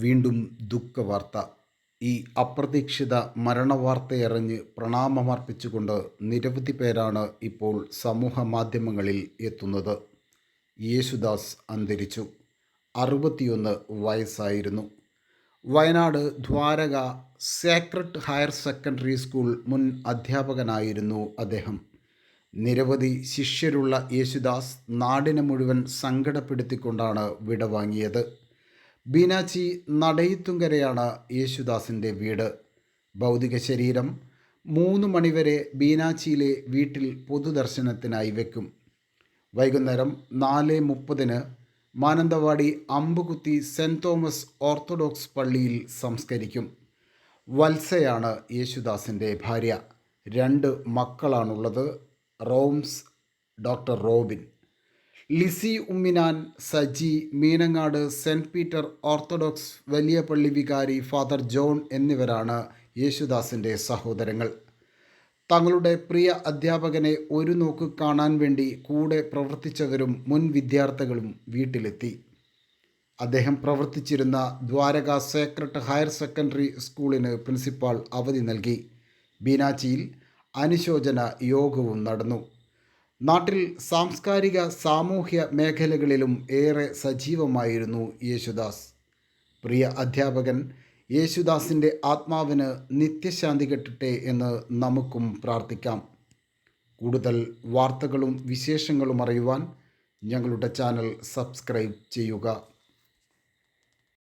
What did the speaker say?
വീണ്ടും ദുഃഖവാർത്ത. ഈ അപ്രതീക്ഷിത മരണവാർത്തയറിഞ്ഞ് പ്രണാമമർപ്പിച്ചുകൊണ്ട് നിരവധി പേരാണ് ഇപ്പോൾ സമൂഹ മാധ്യമങ്ങളിൽ എത്തുന്നത്. യേശുദാസ് അന്തരിച്ചു. അറുപത്തിയൊന്ന് വയസ്സായിരുന്നു. Wayanad Dwaraka sacred higher secondary school മുൻ അധ്യാപകനായിരുന്നു അദ്ദേഹം. നിരവധി ശിഷ്യരുള്ള യേശുദാസ് നാടിനെ മുഴുവൻ സങ്കടപ്പെടുത്തിക്കൊണ്ടാണ് വിടവാങ്ങിയത്. ബീനാച്ചി നടയിത്തുങ്കരയാണ് യേശുദാസിന്റെ വീട്. ഭൗതിക ശരീരം മൂന്ന് മണിവരെ ബീനാച്ചിയിലെ വീട്ടിൽ പൊതുദർശനത്തിനായി വയ്ക്കും വൈകുന്നേരം നാല് മുപ്പതിന് Mananthavady Ambukuthi saint Thomas orthodox പള്ളിയിൽ സംസ്കരിക്കും. വത്സയാണ് യേശുദാസിന്റെ ഭാര്യ. രണ്ട് മക്കളാണുള്ളത്. റോംസ് doctor Robin. Lissy ഉമ്മിനാൻ Saji Meenangad saint Peter orthodox വലിയ പള്ളി വികാരി ഫാദർ ജോൺ എന്നിവരാണ് യേശുദാസിന്റെ സഹോദരങ്ങൾ. തങ്ങളുടെ പ്രിയ അധ്യാപകനെ ഒരു നോക്ക് കാണാൻ വേണ്ടി കൂടെ പ്രവർത്തിച്ചവരും മുൻ വിദ്യാർത്ഥികളും വീട്ടിലെത്തി. അദ്ദേഹം പ്രവർത്തിച്ചിരുന്ന ദ്വാരക സേക്രട്ട് ഹയർ സെക്കൻഡറി സ്കൂളിന് പ്രിൻസിപ്പാൾ അവധി നൽകി. ബീനാച്ചിയിൽ അനുശോചന യോഗവും നടന്നു. നാട്ടിൽ സാംസ്കാരിക സാമൂഹ്യ മേഖലകളിലും ഏറെ സജീവമായിരുന്നു യേശുദാസ്. പ്രിയ അധ്യാപകൻ യേശുദാസിന്റെ ആത്മാവിന് നിത്യശാന്തി കെട്ടട്ടെ എന്ന് നമുക്കും പ്രാർത്ഥിക്കാം. കൂടുതൽ വാർത്തകളും വിശേഷങ്ങളും അറിയുവാൻ ഞങ്ങളുടെ ചാനൽ സബ്സ്ക്രൈബ് ചെയ്യുക.